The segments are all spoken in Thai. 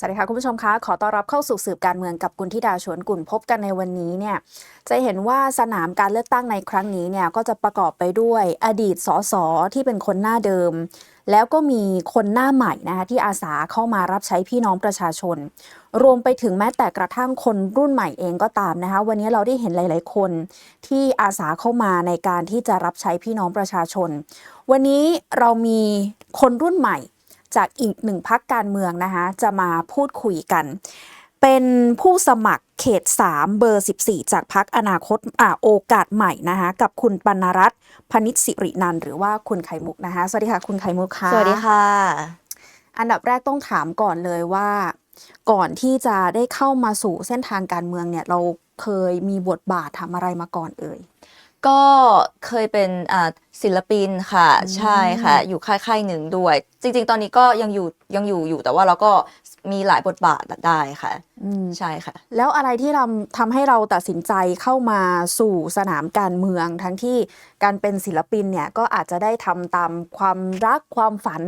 สวัสดีค่ะคุณผู้ชมคะขอต้อนรับเข้าสู่สืบการเมืองกับกุลธิดาชวนกุลพบกันในวันนี้เนี่ยจะเห็นว่าสนามการเลือกตั้งในครั้งนี้เนี่ยก็จะประกอบไปด้วยอดีตสสที่เป็นคนหน้าเดิม แล้วก็มีคนหน้าใหม่นะคะที่อาสาเข้ามารับใช้พี่น้องประชาชน รวมไปถึงแม้แต่กระทั่งคนรุ่นใหม่เองก็ตามนะคะวันนี้เราได้เห็นหลาย ๆ คนที่อาสาเข้ามาในการที่จะรับใช้พี่น้องประชาชน วันนี้เรามีคนรุ่นใหม่ จากอีกหนึ่งพักการเมืองนะคะจะมาพูดคุยกัน เป็นผู้สมัครเขต 3 เบอร์ 14 จากพักอนาคตอ่าโอกาสใหม่นะคะกับคุณปนรัตน์พนิชสิรินันท์หรือว่าคุณไข่มุกนะคะสวัสดีค่ะคุณไข่มุกค่ะสวัสดีค่ะ อันดับแรกต้องถามก่อนเลยว่า ก่อนที่จะได้เข้ามาสู่เส้นทางการเมืองเนี่ยเราเคยมีบทบาททำอะไรมาก่อนเอ่ย ก็เคยเป็นอ่าศิลปินค่ะอืมใช่ค่ะ อยู่ค่ายค่ายหนึ่งด้วย จริง ๆ ตอนนี้ก็ยังอยู่ยังอยู่อยู่แต่ว่าเราก็มีหลายบทบาทได้ค่ะอืมใช่ค่ะ แล้วอะไรที่ทำทำให้เราตัดสินใจเข้ามาสู่สนามการเมือง ทั้งที่การเป็นศิลปินเนี่ยก็อาจจะได้ทำตามความรักความฝัน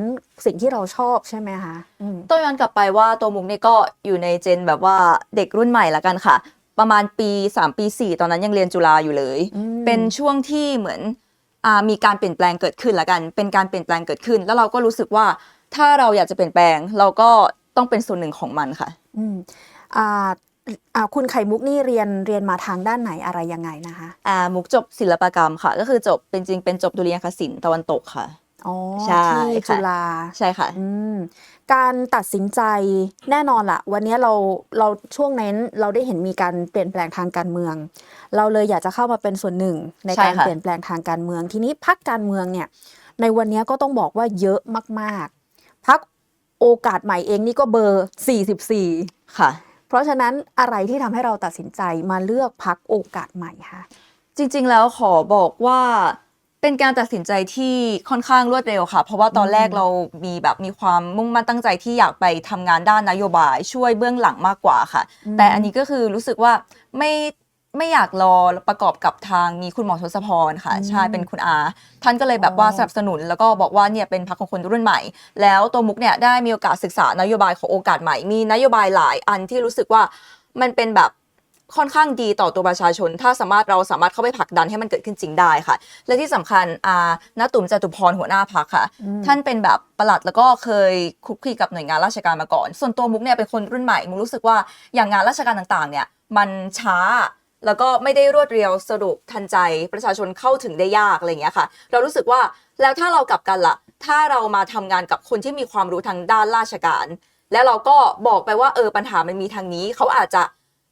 สิ่งที่เราชอบใช่ไหมคะอืม ต้องย้อนกลับไปว่าตัวมุกเนี่ยก็อยู่ในเจนแบบว่าเด็กรุ่นใหม่ละกันค่ะ ประมาณปี 3 ปี 4 ตอนนั้นยังเรียนจุฬาอยู่เลยอืมเป็นช่วงที่เหมือนอามีการเปลี่ยนแปลงเกิดขึ้นละกัน เป็นการเปลี่ยนแปลงเกิดขึ้น แล้วเราก็รู้สึกว่าถ้าเราอยากจะเปลี่ยนแปลง เราก็ต้องเป็นส่วนหนึ่งของมันค่ะอืมอ่าอ่าคุณไข่มุกนี่เรียนเรียนมาทางด้านไหนอะไรยังไงนะคะอ่ามุกจบศิลปกรรมค่ะ ก็คือจบเป็นจริงเป็นจบดุริยางคศิลป์ตะวันตกค่ะอ๋อใช่ที่ค่ะจุฬาใช่ค่ะอืม การตัดสินใจแน่นอนละวันนี้เราเราช่วงนั้นเราได้เห็นมีการเปลี่ยนแปลงทางการเมือง เราเลยอยากจะเข้ามาเป็นส่วนหนึ่งในใช่การค่ะเปลี่ยนแปลงทางการเมือง ทีนี้พักการเมืองเนี่ย ในวันนี้ก็ต้องบอกว่าเยอะมากๆพักโอกาสใหม่เองนี่ก็เบอร์ 44 ค่ะ เพราะฉะนั้นอะไรที่ทำให้เราตัดสินใจมาเลือกพักโอกาสใหม่คะจริงๆแล้วขอบอกว่า เป็นการตัดสินใจที่ค่อนข้างรวดเร็วค่ะ เพราะว่าตอนแรกเรามีแบบมีความมุ่งมั่นตั้งใจที่อยากไปทำงานด้านนโยบายช่วยเบื้องหลังมากกว่าค่ะอืมแต่อันนี้ก็คือรู้สึกว่าไม่ไม่อยากรอประกอบกับทางมีคุณหมอทศพรค่ะใช่เป็นคุณอา ท่านก็เลยแบบว่าสนับสนุน แล้วก็บอกว่าเนี่ยเป็นพรรคของคนรุ่นใหม่ แล้วตัวมุกเนี่ยได้มีโอกาสศึกษานโยบายของโอกาสใหม่มีนโยบายหลายอันที่รู้สึกว่ามันเป็นแบบ ค่อนข้างดีต่อตัวประชาชน ถ้าสามารถเราสามารถเข้าไปผลักดันให้มันเกิดขึ้นจริงได้ค่ะ และที่สำคัญอาณตุ่มจตุพรหัวหน้าพักค่ะอืมท่านเป็นแบบประหลัดแล้วก็เคยคลุกคลีกับหน่วยงานราชการมาก่อน ส่วนตัวมุกเนี่ยเป็นคนรุ่นใหม่มุกรู้สึกว่าอย่างงานราชการต่างๆเนี่ยมันช้าแล้วก็ไม่ได้รวดเร็วสะดวกทันใจประชาชนเข้าถึงได้ยากอะไรอย่างเงี้ยค่ะ เรารู้สึกว่าแล้วถ้าเรากลับกันล่ะ ถ้าเรามาทำงานกับคนที่มีความรู้ทางด้านราชการ แล้วเราก็บอกไปว่าเออปัญหามันมีทางนี้เขาอาจจะ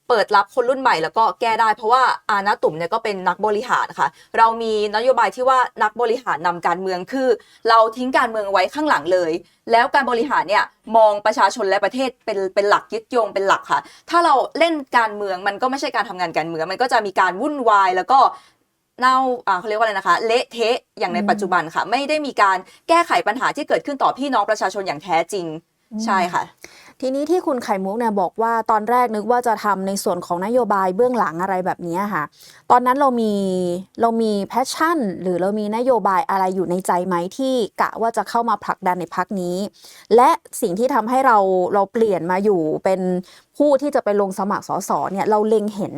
เปิดรับคนรุ่นใหม่แล้วก็แก้ได้เพราะว่าอาณาตุ่มเนี่ยก็เป็นนักบริหารค่ะ เรามีนโยบายที่ว่านักบริหารนำการเมืองคือ เราทิ้งการเมืองไว้ข้างหลังเลย แล้วการบริหารเนี่ยมองประชาชนและประเทศเป็นเป็นหลักยึดโยงเป็นหลักค่ะ ถ้าเราเล่นการเมืองมันก็ไม่ใช่การทำงานการเมือง มันก็จะมีการวุ่นวายแล้วก็เน่าอ่าเขาเรียกว่าอะไรนะคะ เละเทะอย่างในอืมปัจจุบันค่ะ ไม่ได้มีการแก้ไขปัญหาที่เกิดขึ้นต่อพี่น้องประชาชนอย่างแท้จริงใช่ค่ะ ทีนี้ที่คุณไข่มุกเนี่ยบอกว่าตอนแรกนึกว่าจะทำในส่วนของนโยบายเบื้องหลังอะไรแบบนี้ค่ะ ตอนนั้นเรามีเรามีแพชชั่น หรือเรามีนโยบายอะไรอยู่ในใจไหมที่กะว่าจะเข้ามาผลักดันในพักนี้ และสิ่งที่ทำให้เราเราเปลี่ยนมาอยู่เป็นผู้ที่จะไปลงสมัครสสเนี่ยเราเล็งเห็น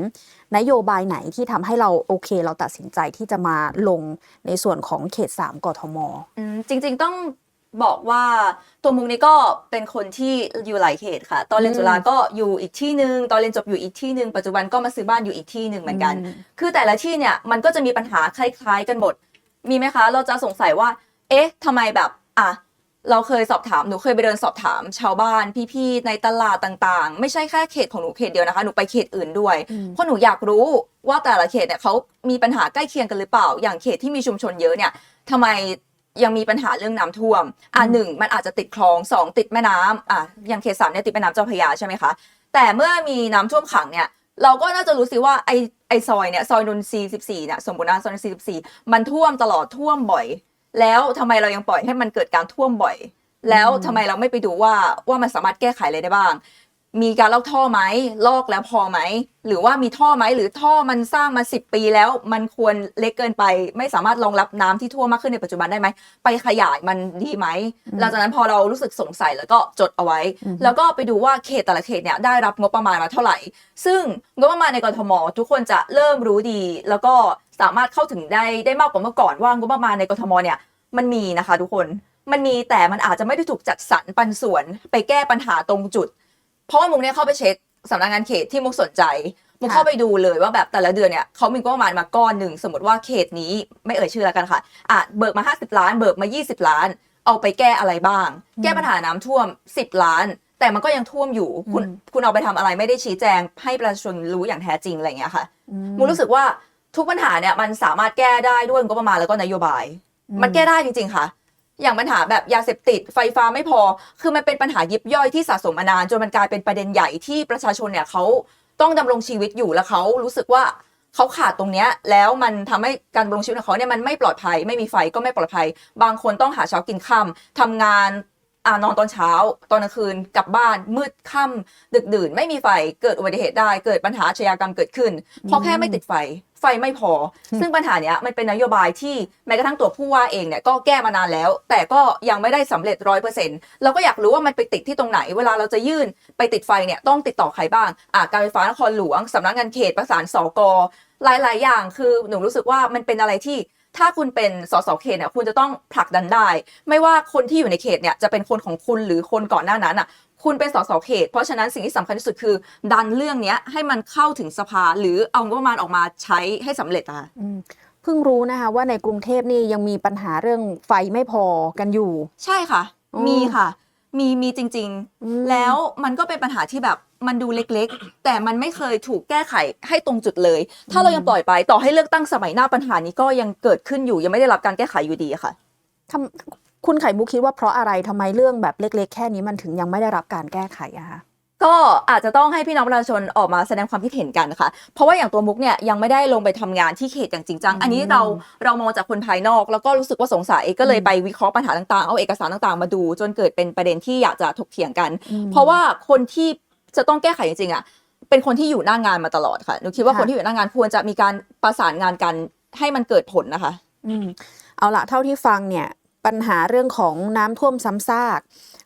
นโยบายไหนที่ทำให้เราโอเค เราตัดสินใจที่จะมาลงในส่วนของเขต3กทมอืมจริง ๆ ต้อง บอกว่าตัวมุกนี้ก็เป็นคนที่อยู่หลายเขตค่ะ ตอนเรียนอืมจุฬาก็อยู่อีกที่หนึ่งตอนเรียนจบอยู่อีกที่หนึ่งปัจจุบันก็มาซื้อบ้านอยู่อีกที่หนึ่งเหมือนกันอืมคือแต่ละที่เนี่ยมันก็จะมีปัญหาคล้ายๆ กันหมด มีไหมคะ เราจะสงสัยว่า เอ๊ะทำไมแบบอะเราเคยสอบถามหนูเคยไปเดินสอบถามชาวบ้านพี่ๆในตลาดต่างๆ ไม่ใช่แค่เขตของหนูเขตเดียวนะคะหนูไปเขตอื่นด้วยอืมเพราะหนูอยากรู้ว่าแต่ละเขตเนี่ยเขามีปัญหาใกล้เคียงกันหรือเปล่า อย่างเขตที่มีชุมชนเยอะเนี่ยทำไม ยังมีปัญหาเรื่องน้ำท่วม อะหนึ่งมันอาจจะติดคลองสองติดแม่น้ำอะอย่างเขตสามเนี่ยติดแม่น้ำเจ้าพระยาใช่ไหมคะ แต่เมื่อมีน้ำท่วมขังเนี่ย เราก็น่าจะรู้สิว่าไอไอซอยเนี่ยซอยนนทรี14เนี่ยสมบูรณ์นะซอยนนทรี14มันท่วมตลอดท่วมบ่อย แล้วทำไมเรายังปล่อยให้มันเกิดการท่วมบ่อย แล้วทำไมเราไม่ไปดูว่าว่ามันสามารถแก้ไขอะไรได้บ้าง มีการลอกท่อไหมลอกแล้วพอไหม หรือว่ามีท่อไหมหรือท่อมันสร้างมา10ปีแล้ว มันควรเล็กเกินไป ไม่สามารถรองรับน้ำที่ท่วมมากขึ้นในปัจจุบันได้ไหม ไปขยายมันดีไหมอืมหลังจากนั้นพอเรารู้สึกสงสัยแล้วก็จดเอาไว้อืมแล้วก็ไปดูว่าเขตแต่ละเขตเนี่ยได้รับงบประมาณมาเท่าไหร่ ซึ่งงบประมาณในกรทม ทุกคนจะเริ่มรู้ดี แล้วก็สามารถเข้าถึงได้ได้มากกว่าเมื่อก่อนว่างบประมาณในกรทมเนี่ยมันมีนะคะ ทุกคนมันมีแต่มันอาจจะไม่ได้ถูกจัดสรรปันส่วน ไปแก้ปัญหาตรงจุด เพราะว่ามุกเนี่ยเข้าไปเช็คสำนักงานเขตที่มุกสนใจ มุกค่ะเข้าไปดูเลยว่าแบบแต่ละเดือนเนี่ยเขามีงบประมาณมาก้อนหนึ่งสมมติว่าเขตนี้ไม่เอ่ยชื่อแล้วกันค่ะอะเบิกมา 50 ล้าน เบิกมา 20 ล้าน เอาไปแก้อะไรบ้าง แก้ปัญหาน้ำท่วม 10 ล้าน แต่มันก็ยังท่วมอยู่ คุณอืมคุณเอาไปทำอะไรไม่ได้ชี้แจง ให้ประชาชนรู้อย่างแท้จริงอะไรอย่างเงี้ยค่ะอืมุกรู้สึกว่าทุกปัญหาเนี่ยมันสามารถแก้ได้ด้วยงบประมาณแล้วก็นโยบายอืมันแก้ได้จริง ๆ ค่ะ อย่างปัญหาแบบยาเสพติดไฟฟ้าไม่พอ คือมันเป็นปัญหายิบย่อยที่สะสมมานานจนมันกลายเป็นประเด็นใหญ่ที่ประชาชนเนี่ยเขาต้องดำรงชีวิตอยู่แล้วเขารู้สึกว่าเขาขาดตรงเนี้ยแล้วมันทำให้การดำรงชีวิตของเขาเนี่ยมันไม่ปลอดภัย ไม่มีไฟก็ไม่ปลอดภัย บางคนต้องหาเช้ากินค่ำทำงาน อ่านอนตอนเช้า ตอนกลางคืนกลับบ้านมืดค่ำดึกดื่น ไม่มีไฟเกิดอุบัติเหตุได้เกิดปัญหาอาชญากรรมเกิดขึ้น เพราะแค่ไม่ติดไฟไฟไม่พอ ซึ่งปัญหาเนี้ยมันเป็นนโยบายที่แม้กระทั่งตัวผู้ว่าเองเนี่ยก็แก้มานานแล้ว แต่ก็ยังไม่ได้สำเร็จร้อยเปอร์เซ็นต์เราก็อยากรู้ว่ามันไปติดที่ตรงไหน เวลาเราจะยื่นไปติดไฟเนี่ยต้องติดต่อใครบ้างอะการไฟฟ้านครหลวงสำนักงานเขตประสานสกหลายๆอย่างคือหนูรู้สึกว่ามันเป็นอะไรที่ ถ้าคุณเป็นสสเขตเนี่ยคุณจะต้องผลักดันได้ ไม่ว่าคนที่อยู่ในเขตเนี่ยจะเป็นคนของคุณหรือคนก่อนหน้านั้นอะคุณเป็นสสเขต เพราะฉะนั้นสิ่งที่สำคัญที่สุดคือ ดันเรื่องเนี้ยให้มันเข้าถึงสภาหรือเอางบประมาณออกมาใช้ให้สำเร็จอะอืมเพิ่งรู้นะคะว่าในกรุงเทพนี่ยังมีปัญหาเรื่องไฟไม่พอกันอยู่ ใช่ค่ะอืมมีค่ะ มีมีจริงอืมๆแล้วมันก็เป็นปัญหาที่แบบ มันดูเล็กๆ แต่มันไม่เคยถูกแก้ไขให้ตรงจุดเลย ถ้าเรายังปล่อยไปต่อให้เลือกตั้งสมัยหน้าปัญหานี้ก็ยังเกิดขึ้นอยู่ยังไม่ได้รับการแก้ไขอยู่ดีอะค่ะทำคุณไข่มุกคิดว่าเพราะอะไรทำไมเรื่องแบบเล็ก ๆ แค่นี้มันถึงยังไม่ได้รับการแก้ไขอะคะก็อาจจะต้องให้พี่น้องประชาชนออกมาแสดงความคิดเห็นกันนะคะ เพราะว่าอย่างตัวมุกเนี่ยยังไม่ได้ลงไปทำงานที่เขตอย่างจริงจัง อันนี้เราเรามองจากคนภายนอก แล้วก็รู้สึกว่าสงสัยก็เลยไปวิเคราะห์ปัญหาต่างๆ เอาเอกสารต่างๆ มาดู จนเกิดเป็นประเด็นที่อยากจะถกเถียงกันอืมเพราะว่าคนที่ จะต้องแก้ไขจริงๆอะเป็นคนที่อยู่หน้างานมาตลอดค่ะหนูคิดว่าค่ะ คนที่อยู่หน้างานควรจะมีการประสานงานกันให้มันเกิดผลนะคะ อืมเอาละเท่าที่ฟังเนี่ยปัญหาเรื่องของน้ำท่วมซ้ำซาก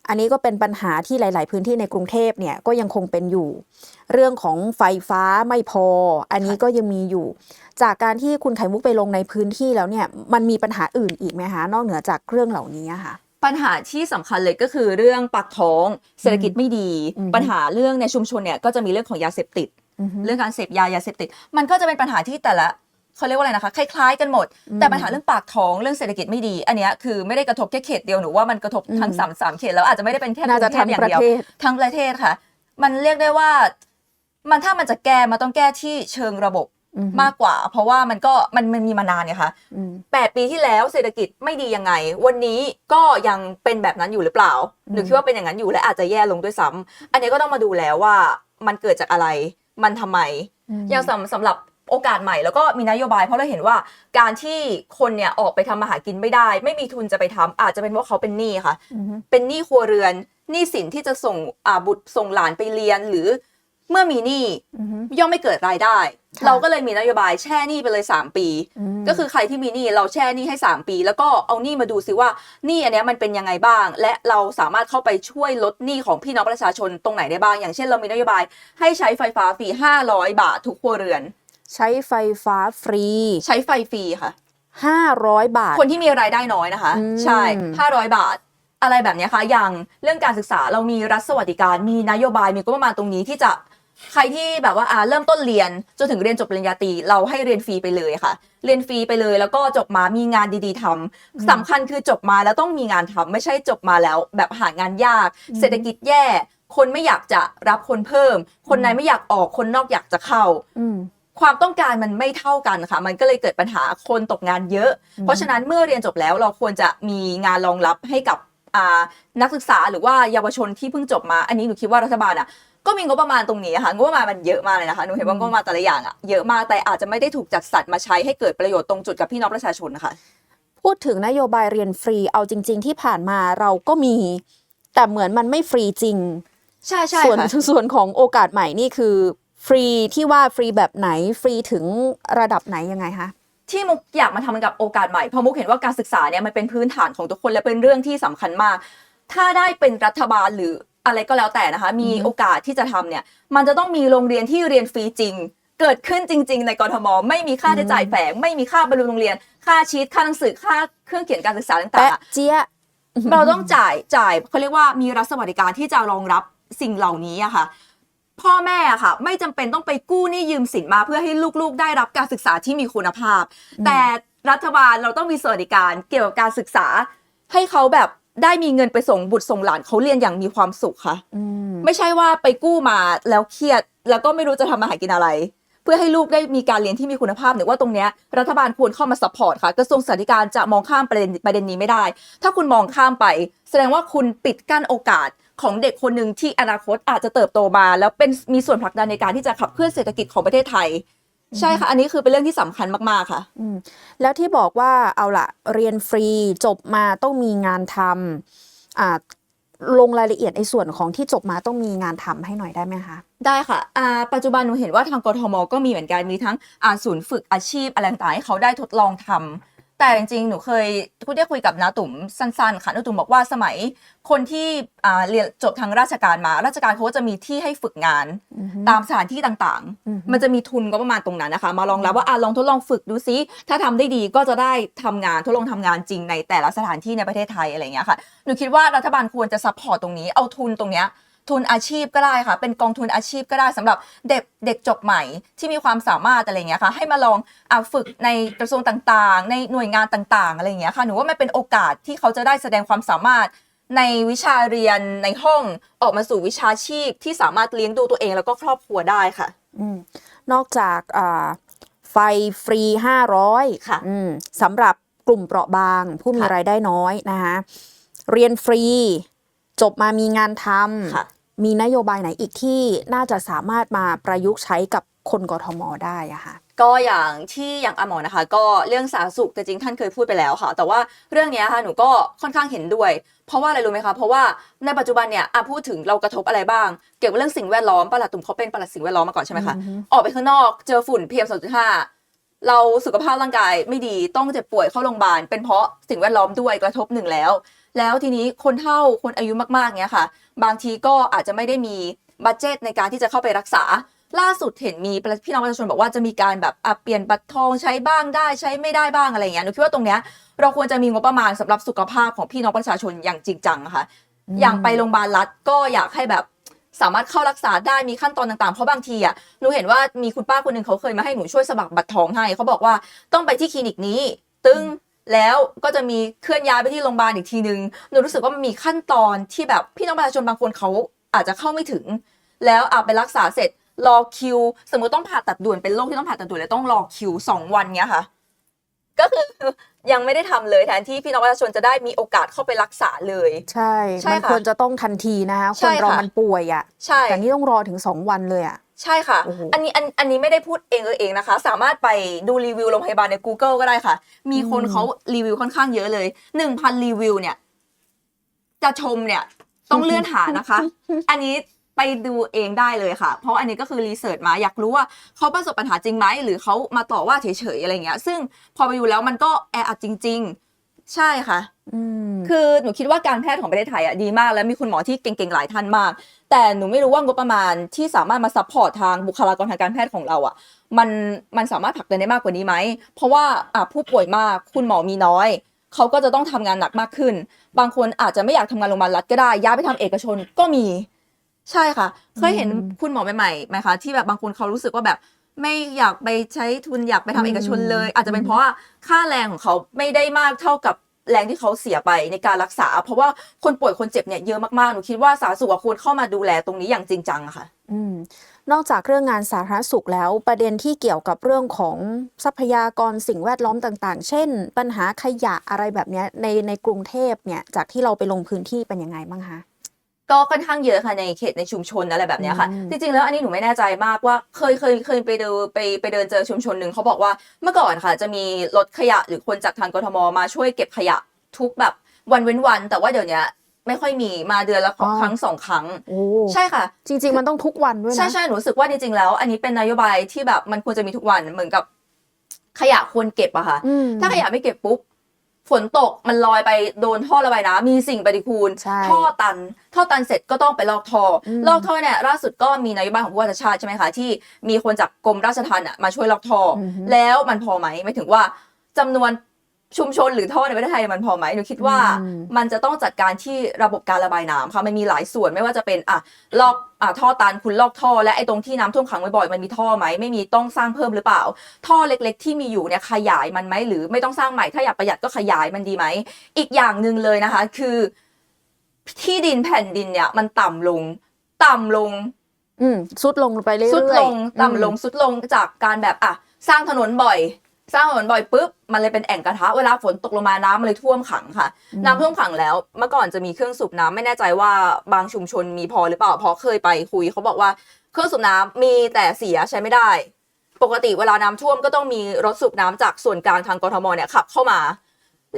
อันนี้ก็เป็นปัญหาที่หลาย ๆ พื้นที่ในกรุงเทพเนี่ยก็ยังคงเป็นอยู่ เรื่องของไฟฟ้าไม่พอ อันนี้ก็ยังมีอยู่ จากการที่คุณไข่มุกไปลงในพื้นที่แล้วเนี่ยมันมีปัญหาอื่นอีกไหมคะนอกเหนือจากเรื่องเหล่านี้อะค่ะ ปัญหาที่สำคัญเลยก็คือเรื่องปากท้องเศรษฐกิจไม่ดีอืมปัญหาเรื่องในชุมชนเนี่ยก็จะมีเรื่องของยาเสพติดอือฮึเรื่องการเสพยายาเสพติด มันก็จะเป็นปัญหาที่แต่ละเขาเรียกว่าอะไรนะคะ คล้ายๆกันหมดอืมแต่ปัญหาเรื่องปากท้องเรื่องเศรษฐกิจไม่ดี อันเนี้ยคือไม่ได้กระทบแค่เขตเดียวหนูว่ามันกระทบทั้งอืมสามสามเขตแล้วอาจจะไม่ได้เป็นแค่กน่ารุจะงเททั้พงอย่างประเดียวเทศทั้งประเทศค่ะ มันเรียกได้ว่ามันถ้ามันจะแก้มันต้องแก้ที่เชิงระบบอือฮึ มากกว่า เพราะว่ามันก็มันมันมีมานานไงคะอืมแปดปีที่แล้วเศรษฐกิจไม่ดียังไง วันนี้ก็ยังเป็นแบบนั้นอยู่หรือเปล่าอืมหนูคิดว่าเป็นอย่างนั้นอยู่และอาจจะแย่ลงด้วยซ้ำอันนี้ก็ต้องมาดูแล้วว่ามันเกิดจากอะไรมันทำไมอย่างสำสำหรับโอกาสใหม่แล้วก็มีนโยบายเพราะเราเห็นว่าการที่คนเนี่ยออกไปทำมาหากินไม่ได้ ไม่มีทุนจะไปทำอาจจะเป็นเพราะเขาเป็นหนี้ค่ะอือฮึเป็นหนี้ครัวเรือนหนี้สินที่จะส่งอ่าบุตรส่งหลานไปเรียนหรือ เมื่อมีหนี้อือฮึย่อมไม่เกิดรายได้ค่ะเราก็เลยมีนโยบายแช่หนี้ไปเลย 3 ปีมก็คือใครที่มีหนี้เราแช่หนี้ให้ 3 ปี แล้วก็เอาหนี้มาดูซิว่าหนี้อันเนี้ยมันเป็นยังไงบ้าง และเราสามารถเข้าไปช่วยลดหนี้ของพี่น้องประชาชนตรงไหนได้บ้าง อย่างเช่นเรามีนโยบายให้ใช้ไฟฟ้าฟรี 500 บาททุกครัวเรือน ใช้ไฟฟ้าฟรี ใช้ไฟฟรีค่ะ 500 บาท คนที่มีรายได้น้อยนะคะอืมใช่ 500 บาทอะไรแบบเนี้ยค่ะอย่างเรื่องการศึกษาเรามีรัฐสวัสดิการมีนโยบายมีงบประมาณตรงนี้ที่จะ ใครที่แบบว่าอ่าเริ่มต้นเรียนจนถึงเรียนจบปริญญาตรีเราให้เรียนฟรีไปเลยค่ะ เรียนฟรีไปเลยแล้วก็จบมามีงานดีๆทำสำคัญคือจบมาแล้วต้องมีงานทำไม่ใช่จบมาแล้ว แบบหางานยาก เศรษฐกิจแย่ คนไม่อยากจะรับคนเพิ่ม คนในไม่อยากออกคนนอกอยากจะเข้าอืมความต้องการมันไม่เท่ากันค่ะ มันก็เลยเกิดปัญหาคนตกงานเยอะอืมเพราะฉะนั้นเมื่อเรียนจบแล้วเราควรจะมีงานรองรับให้กับอ่านักศึกษาหรือว่าเยาวชนที่เพิ่งจบมา อันนี้หนูคิดว่ารัฐบาลอะ ก็มีงบประมาณตรงนี้ค่ะงบประมาณมันเยอะมากเลยนะคะหนูเห็นว่างบประมาณแต่ละอย่างอะเยอะมากแต่อาจจะไม่ได้ถูกจัดสรรมาใช้ให้เกิดประโยชน์ตรงจุดกับพี่น้องประชาชนนะคะพูดถึงนโยบายเรียนฟรีเอาจริง ๆ ที่ผ่านมาเราก็มี แต่เหมือนมันไม่ฟรีจริง ใช่ใช่ส่วนค่ะส่วนของโอกาสใหม่นี่คือ ฟรีที่ว่าฟรีแบบไหนฟรีถึงระดับไหนยังไงคะ ที่มุกอยากมาทำกับโอกาสใหม่เพราะมุกเห็นว่าการศึกษาเนี่ยมันเป็นพื้นฐานของทุกคนและเป็นเรื่องที่สำคัญมาก ถ้าได้เป็นรัฐบาลหรือ อะไรก็แล้วแต่นะคะ มีอือฮึโอกาสที่จะทำเนี่ย มันจะต้องมีโรงเรียนที่เรียนฟรีจริง เกิดขึ้นจริง ๆ ในกรทม ไม่มีค่าใช้จ่ายแฝง ไม่มีค่าบรรลุโรงเรียน ค่าชีตค่าหนังสือค่าเครื่องเขียนการศึกษาต่างแปะๆอะเจี๊ยะ เราต้องจ่ายจ่ายเขาเรียกว่ามีรัฐสวัสดิการที่จะรองรับสิ่งเหล่านี้อะค่ะ พ่อแม่อะค่ะ ไม่จำเป็นต้องไปกู้หนี้ยืมสินมาเพื่อให้ลูกๆ ได้รับการศึกษาที่มีคุณภาพ แต่รัฐบาลเราต้องมีสวัสดิการเกี่ยวกับการศึกษาให้เขาแบบ ได้มีเงินไปส่งบุตรส่งหลานเขาเรียนอย่างมีความสุขค่ะอืมไม่ใช่ว่าไปกู้มาแล้วเครียด แล้วก็ไม่รู้จะทำมาหากินอะไร เพื่อให้ลูกได้มีการเรียนที่มีคุณภาพหรือว่าตรงเนี้ยรัฐบาลควรเข้ามาซัพพอร์ตค่ะกระทรวงสาธการจะมองข้ามประเด็นประเด็นนี้ไม่ได้ ถ้าคุณมองข้ามไป แสดงว่าคุณปิดกั้นโอกาสของเด็กคนหนึ่งที่อนาคตอาจจะเติบโตมา แล้วเป็นมีส่วนผลักดันในการที่จะขับเคลื่อนเศรษฐกิจของประเทศไทย ใช่ค่ะ อันนี้คือเป็นเรื่องที่สำคัญมากๆค่ะ อืมแล้วที่บอกว่าเอาละเรียนฟรีจบมาต้องมีงานทำอ่าลงรายละเอียดในส่วนของที่จบมาต้องมีงานทำให้หน่อยได้ไหมคะ ได้ค่ะอ่าปัจจุบันหนูเห็นว่าทางกทมก็มีเหมือนกันมีทั้งอ่าศูนย์ฝึกอาชีพอะไรต่างๆให้เขาได้ทดลองทำ แต่จริงๆ หนูเคยคุยได้คุยกับนาตุ่มสั้นๆ ค่ะนาตุ่มบอกว่าสมัยคนที่อ่าเรียนจบทางราชการมา ราชการเขาก็จะมีที่ให้ฝึกงานอือฮึตามสถานที่ต่างอือฮึๆมันจะมีทุนก็ประมาณตรงนั้นนะคะ มาลองรับว่าอะลองทดลองฝึกดูซิถ้าทำได้ดีก็จะได้ทำงานทดลองทำงานจริงในแต่ละสถานที่ในประเทศไทยอะไรอย่างเงี้ยค่ะหนูคิดว่ารัฐบาลควรจะซัพพอร์ตตรงนี้เอาทุนตรงเนี้ย ทุนอาชีพก็ได้ค่ะ เป็นกองทุนอาชีพก็ได้สำหรับเด็กเด็กจบใหม่ที่มีความสามารถอะไรอย่างเงี้ยค่ะ ให้มาลองอะฝึกในกระทรวงต่างๆ ในหน่วยงานต่างๆอะไรอย่างเงี้ยค่ะหนูว่ามันเป็นโอกาสที่เขาจะได้แสดงความสามารถในวิชาเรียนในห้องออกมาสู่วิชาชีพที่สามารถเลี้ยงดูตัวเองแล้วก็ครอบครัวได้ค่ะอืมนอกจากอ่าไฟฟรี 500 ค่ะอืมสำหรับกลุ่มเปราะบางผู้มีค่ะรายได้น้อยนะคะเรียนฟรี จบมามีงานทค่ะำมีนโยบายไหนอีกที่น่าจะสามารถมาประยุกต์ใช้กับคนกทมได้อะค่ะ ก็อย่างที่อย่างอาหมอนะคะ ก็เรื่องสาธารณสุขแต่จริงท่านเคยพูดไปแล้วค่ะ แต่ว่าเรื่องเนี้ยค่ะหนูก็ค่อนข้างเห็นด้วย เพราะว่าอะไรรู้ไหมคะเพราะว่าในปัจจุบันเนี่ยอะพูดถึงเรากระทบอะไรบ้าง เกี่ยวกับเรื่องสิ่งแวดล้อมปลัดตุ่มเขาเป็นปลัดสิ่งแวดล้อมมาก่อนใช่ไหมคะอือฮึ ออกไปข้างนอกเจอฝุ่น PM 2.5 เราสุขภาพร่างกายไม่ดีต้องเจ็บป่วยเข้าโรงพยาบาลเป็นเพราะสิ่งแวดล้อมด้วยกระทบหนึ่งแล้ว แล้วทีนี้คนเฒ่าคนอายุมากๆเนี้ยค่ะ บางทีก็อาจจะไม่ได้มีบัตเจตในการที่จะเข้าไปรักษา ล่าสุดเห็นมีพี่น้องประชาชนบอกว่าจะมีการแบบเปลี่ยนบัตรทองใช้บ้างได้ใช้ไม่ได้บ้างอะไรเงี้ยหนูคิดว่าตรงเนี้ยเราควรจะมีงบประมาณสำหรับสุขภาพของพี่น้องประชาชนอย่างจริงจังค่ะ อย่างไปโรงพยาบาลรัฐก็อยากให้แบบสามารถเข้ารักษาได้มีขั้นตอนต่างๆ เพราะบางทีอะหนูเห็นว่ามีคุณป้าคนหนึ่งเขาเคยมาให้หนูช่วยสมัครบัตรทองให้เขาบอกว่าต้องไปที่คลินิกนี้ ตึง แล้วก็จะมีเคลื่อนย้ายไปที่โรงพยาบาลอีกทีนึงหนูรู้สึกว่ามันมีขั้นตอนที่แบบพี่น้องประชาชนบางคนเขาอาจจะเข้าไม่ถึง แล้วอาไปรักษาเสร็จรอคิว สมมติต้องผ่าตัดด่วนเป็นโรคที่ต้องผ่าตัดด่วนเลยต้องรอคิวสองวันเนี้ยค่ะ ก็คือยังไม่ได้ทำเลยแทนที่พี่น้องประชาชนจะได้มีโอกาสเข้าไปรักษาเลย ใช่ใช่มันค่ะควรจะต้องทันทีนะคะใช่คนเราค่ะมันป่วยอะใช่แต่นี่ต้องรอถึงสองวันเลยอะ ใช่ค่ะโอ้โหอันนี้อันอันนี้ไม่ได้พูดเองเออเองนะคะ สามารถไปดูรีวิวโรงพยาบาลใน Google ก็ได้ค่ะ มีคนอืมเขารีวิวค่อนข้างเยอะเลยหนึ่งพันรีวิวเนี่ย จะชมเนี่ยต้องเลื่อนหานะคะ อันนี้ไปดูเองได้เลยค่ะ เพราะอันนี้ก็คือรีเสิร์ชมาอยากรู้ว่าเขาประสบปัญหาจริงไหมหรือเขามาต่อว่าเฉยๆอะไรเงี้ย ซึ่งพอไปดูแล้วมันก็แออัดจริง ๆ ใช่ค่ะ อืม คือหนูคิดว่าการแพทย์ของประเทศไทยอะดีมาก และมีคุณหมอที่เก่งๆหลายท่านมาก แต่หนูไม่รู้ว่างบประมาณที่สามารถมาซัพพอร์ตทางบุคลากรทางการแพทย์ของเราอะ มันมันสามารถผลักดันได้มากกว่านี้ไหม เพราะว่าอะผู้ป่วยมากคุณหมอมีน้อย เขาก็จะต้องทำงานหนักมากขึ้น บางคนอาจจะไม่อยากทำงานโรงพยาบาลรัฐก็ได้ย้ายไปทำเอกชนก็มี ใช่ค่ะ เคยเห็นอืมคุณหมอใหม่ๆไหมคะที่แบบบางคนเขารู้สึกว่าแบบ ไม่อยากไปใช้ทุนอยากไปทำเอกชนเลย อาจจะเป็นเพราะว่าค่าแรงของเขาไม่ได้มากเท่ากับแรงที่เขาเสียไปในการรักษา เพราะว่าคนป่วยคนเจ็บเนี่ยเยอะมากๆหนูคิดว่าสาธารณสุขอะควรเข้ามาดูแลตรงนี้อย่างจริงจังอะค่ะ อืมนอกจากเรื่องงานสาธารณสุขแล้วประเด็นที่เกี่ยวกับเรื่องของทรัพยากรสิ่งแวดล้อมต่างๆ เช่น ปัญหาขยะอะไรแบบเนี้ยในในกรุงเทพเนี่ยจากที่เราไปลงพื้นที่เป็นยังไงบ้างคะ ก็ค่อนข้างเยอะค่ะในเขตในชุมชนอะไรแบบเนี้ยค่ะอืมจริงๆ แล้วอันนี้หนูไม่แน่ใจมากว่าเคยเคยเคยไปเดินไปไปเดินเจอชุมชนหนึ่งเขาบอกว่าเมื่อก่อนค่ะ จะมีรถขยะหรือคนจากทางกทมมาช่วยเก็บขยะทุกแบบวันเว้นวัน แต่ว่าเดี๋ยวเนี้ยไม่ค่อยมีมาเดือนละอ๋อครั้งสองครั้งโอ้ใช่ค่ะ จริง ๆ มันต้องทุกวันด้วยนะใช่ใช่หนูรู้สึกว่าจริงๆแล้ว อันนี้เป็นนโยบายที่แบบมันควรจะมีทุกวันเหมือนกับขยะควรเก็บอะค่ะอืมถ้าขยะไม่เก็บปุ๊บ ฝนตกมันลอยไปโดนท่อระบายน้ำมีสิ่งปฏิกูลใช่ท่อตัน ท่อตันเสร็จก็ต้องไปลอกท่ออม ลอกท่อเนี่ยล่าสุดก็มีนโยบายของผู้ว่าราชการใช่ไหมคะที่มีคนจากกรมราชทัณฑ์อะมาช่วยลอกท่อออฮึแล้วมันพอไหมไม่ถึงว่าจำนวน ชุมชนหรือท่อในประเทศไทยมันพอไหมหนูคิดว่าอืมมันจะต้องจัดการที่ระบบการระบายน้ำค่ะมันมีหลายส่วนไม่ว่าจะเป็นอะลอกอะท่อตันคุณลอกท่อ และไอ้ตรงที่น้ำท่วมขังบ่อยๆมันมีท่อไหมไม่มีต้องสร้างเพิ่มหรือเปล่า ท่อเล็กๆ ที่มีอยู่เนี่ยขยายมันไหมหรือไม่ต้องสร้างใหม่ถ้าอยากประหยัดก็ขยายมันดีไหมอีกอย่างหนึ่งเลยนะคะ คือที่ดินแผ่นดินเนี่ยมันต่ำลง ต่ำลง อืมสุดลงไปเรื่อยๆสุดลง ต่ำลงอืมสุดลงจากการแบบอะสร้างถนนบ่อย สร้างถนนบ่อยปุ๊บมันเลยเป็นแอ่งกระทะเวลาฝนตกลงมาน้ำมันเลยท่วมขังค่ะอืมน้ำท่วมขังแล้ว เมื่อก่อนจะมีเครื่องสูบน้ำไม่แน่ใจว่าบางชุมชนมีพอหรือเปล่าเพราะเคยไปคุยเขาบอกว่าเครื่องสูบน้ำมีแต่เสียใช้ไม่ได้ ปกติเวลาน้ำท่วมก็ต้องมีรถสูบน้ำจากส่วนกลางทางกทมเนี่ยขับเข้ามา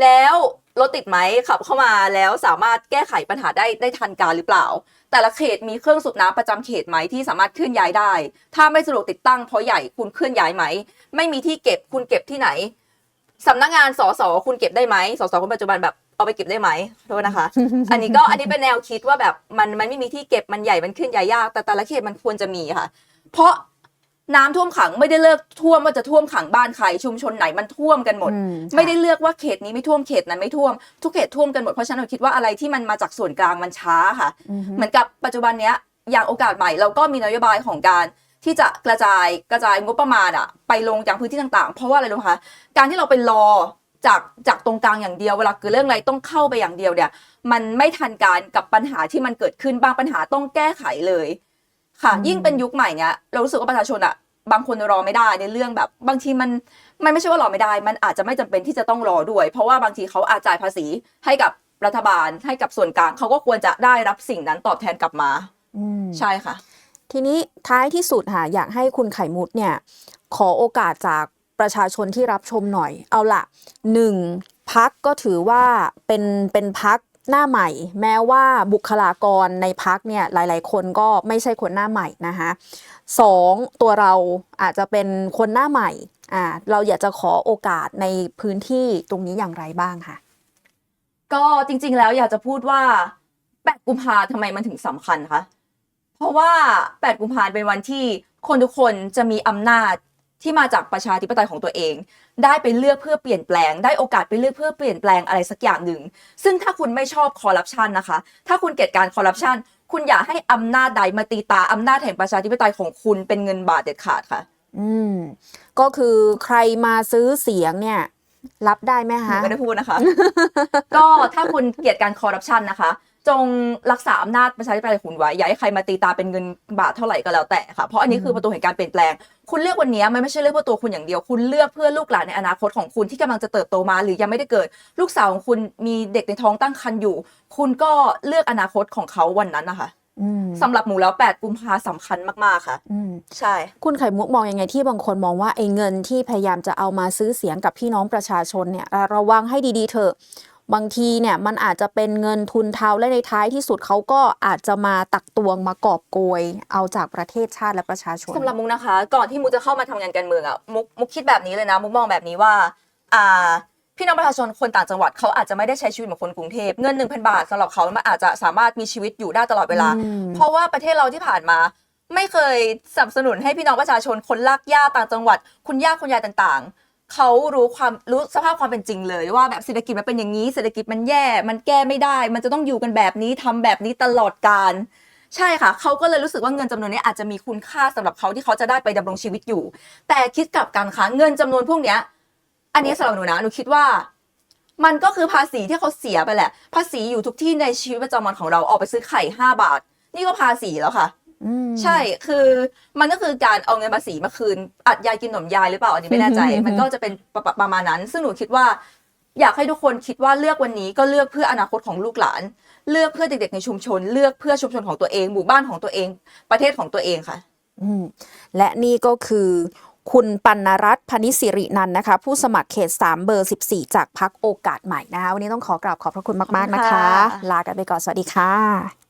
แล้วรถติดไหมขับเข้ามาแล้วสามารถแก้ไขปัญหาได้ได้ทันการหรือเปล่า แต่ละเขตมีเครื่องสูบน้ำประจำเขตไหมที่สามารถเคลื่อนย้ายได้ ถ้าไม่สะดวกติดตั้งเพราะใหญ่คุณเคลื่อนย้ายไหม ไม่มีที่เก็บคุณเก็บที่ไหนสำนักงานสสคุณเก็บได้ไหมสสคนปัจจุบันแบบเอาไปเก็บได้ไหมโทษนะคะ อันนี้ก็อันนี้เป็นแนวคิดว่าแบบมันมันไม่มีที่เก็บมันใหญ่มันเคลื่อนย้ายยาก แต่แต่ละเขตมันควรจะมีค่ะ เพราะ น้ำท่วมขังไม่ได้เลิกท่วมว่าจะท่วมขังบ้านใครชุมชนไหนมันท่วมกันหมดอืไม่ได้เลือกว่าเขตนี้ไม่ท่วมเขตนั้นไม่ท่วม ทุกเขตท่วมกันหมดเพราะฉะนั้นเราคิดว่าอะไรที่มันมาจากส่วนกลางมันช้าค่ะอือฮึเหมือนกับปัจจุบันเนี้ยอย่างโอกาสใหม่เราก็มีนโยบายของการที่จะกระจายกระจายงบประมาณอะไปลงอย่างพื้นที่ต่างๆ เพราะว่าอะไรรู้ไหมคะการที่เราไปรอจากจากตรงกลางอย่างเดียวเวลาเกิดเรื่องอะไรต้องเข้าไปอย่างเดียวเนี่ย มันไม่ทันการกับปัญหาที่มันเกิดขึ้นบางปัญหาต้องแก้ไขเลย ค่ะอืมยิ่งเป็นยุคใหม่เนี้ยเรารู้สึกว่าประชาชนอะบางคนรอไม่ได้ในเรื่องแบบ บางทีมันมันไม่ใช่ว่ารอไม่ได้ มันอาจจะไม่จำเป็นที่จะต้องรอด้วย เพราะว่าบางทีเขาอาจจ่ายภาษีให้กับรัฐบาลให้กับส่วนกลางเขาก็ควรจะได้รับสิ่งนั้นตอบแทนกลับมาอืมใช่ค่ะ ทีนี้ท้ายที่สุดค่ะอยากให้คุณไข่มุดเนี่ย ขอโอกาสจากประชาชนที่รับชมหน่อย เอาละหนึ่งพักก็ถือว่าเป็นเป็นพัก หน้าใหม่ แม้ว่าบุคลากรในพักเนี่ยหลาย ๆ คนก็ไม่ใช่คนหน้าใหม่นะคะสองตัวเราอาจจะเป็นคนหน้าใหม่อ่าเราอยากจะขอโอกาสในพื้นที่ตรงนี้อย่างไรบ้างค่ะก็จริง ๆ แล้วอยากจะพูดว่า 8 กุมภาทำไมมันถึงสำคัญคะเพราะว่า 8 กุมภาเป็นวันที่คนทุกคนจะมีอำนาจ ที่มาจากประชาธิปไตยของตัวเอง ได้ไปเลือกเพื่อเปลี่ยนแปลง ได้โอกาสไปเลือกเพื่อเปลี่ยนแปลงอะไรสักอย่างหนึ่ง ซึ่งถ้าคุณไม่ชอบคอร์รัปชันนะคะ ถ้าคุณเกลียดการคอร์รัปชันคุณอย่าให้อำนาจใดมาตีตาอำนาจแห่งประชาธิปไตยของคุณเป็นเงินบาทเด็ดขาดค่ะ อืม ก็คือใครมาซื้อเสียงเนี่ย รับได้ไหมหนูคะไม่ได้พูดนะคะ ก็ถ้าคุณเกลียดการคอร์รัปชันนะคะ จงรักษาอำนาจประชาธิปไตยของคุณไว้อย่าให้ใครมาตีตาเป็นเงินบาทเท่าไหร่ก็แล้วแต่ค่ะเพราะอันนี้คือประตูแห่งการเปลี่ยนแปลง คุณเลือกวันนี้มันไม่ใช่เลือกเพื่อตัวคุณอย่างเดียว คุณเลือกเพื่อลูกหลานในอนาคตของคุณที่กำลังจะเติบโตมา หรือยังไม่ได้เกิด ลูกสาวของคุณมีเด็กในท้องตั้งครรภ์อยู่ คุณก็เลือกอนาคตของเขาวันนั้นนะคะอืมสำหรับหมูแล้ว 8 กุมภาสำคัญมากๆค่ะอืมใช่ คุณไข่มุกมองยังไงที่บางคนมองว่าไอ้เงินที่พยายามจะเอามาซื้อเสียงกับพี่น้องประชาชนเนี่ย ระระวังให้ดีๆเถอะ บางทีเนี่ยมันอาจจะเป็นเงินทุนเทาและในท้ายที่สุดเขาก็อาจจะมาตักตวงมากอบโกย เอาจากประเทศชาติและประชาชนสำหรับมุกนะคะ ก่อนที่มุกจะเข้ามาทำงานการเมืองอะมุกมุกคิดแบบนี้เลยนะ มุกมองแบบนี้ว่าอ่าพี่น้องประชาชนคนต่างจังหวัดเขาอาจจะไม่ได้ใช้ชีวิตเหมือนคนกรุงเทพเงิน1,000บาทสำหรับเขามันอาจจะสามารถมีชีวิตอยู่ได้ตลอดเวลาอืมเพราะว่าประเทศเราที่ผ่านมา ไม่เคยสนับสนุนให้พี่น้องประชาชนคนลากย่าต่างจังหวัด คุณย่าคุณยายต่างๆ เขารู้ความรู้สภาพความเป็นจริงเลยว่าแบบเศรษฐกิจมันเป็นอย่างนี้เศรษฐกิจมันแย่ มันแก้ไม่ได้ มันจะต้องอยู่กันแบบนี้ทำแบบนี้ตลอดกาลใช่ค่ะ เขาก็เลยรู้สึกว่าเงินจำนวนนี้อาจจะมีคุณค่าสำหรับเขาที่เขาจะได้ไปดำรงชีวิตอยู่ แต่คิดกลับกันค่ะเงินจำนวนพวกเนี้ย อันนี้สำหรับหนูนะหนูคิดว่า มันก็คือภาษีที่เขาเสียไปแหละ ภาษีอยู่ทุกที่ในชีวิตประจำวันของเราออกไปซื้อไข่ห้าบาท นี่ก็ภาษีแล้วค่ะ อืม ใช่ คือมันก็คือการเอาเงินภาษีมาคืน อัดยายกินขนมยายหรือเปล่า อันนี้ไม่แน่ใจ อืม มันก็จะเป็นประประประมาณนั้น ซึ่งหนูคิดว่า อยากให้ทุกคนคิดว่าเลือกวันนี้ก็เลือกเพื่ออนาคตของลูกหลาน เลือกเพื่อเด็กๆในชุมชน เลือกเพื่อชุมชนของตัวเอง หมู่บ้านของตัวเอง ประเทศของตัวเองค่ะ อืมและนี่ก็คือคุณปัณรัตน์พนิสิรินันท์นะคะ ผู้สมัครเขต 3 เบอร์ 14 จากพักโอกาสใหม่นะคะ วันนี้ต้องขอกราบขอบพระคุณมาก ๆ นะคะ ขอบคุณค่ะ ลากันไปก่อน สวัสดีค่ะ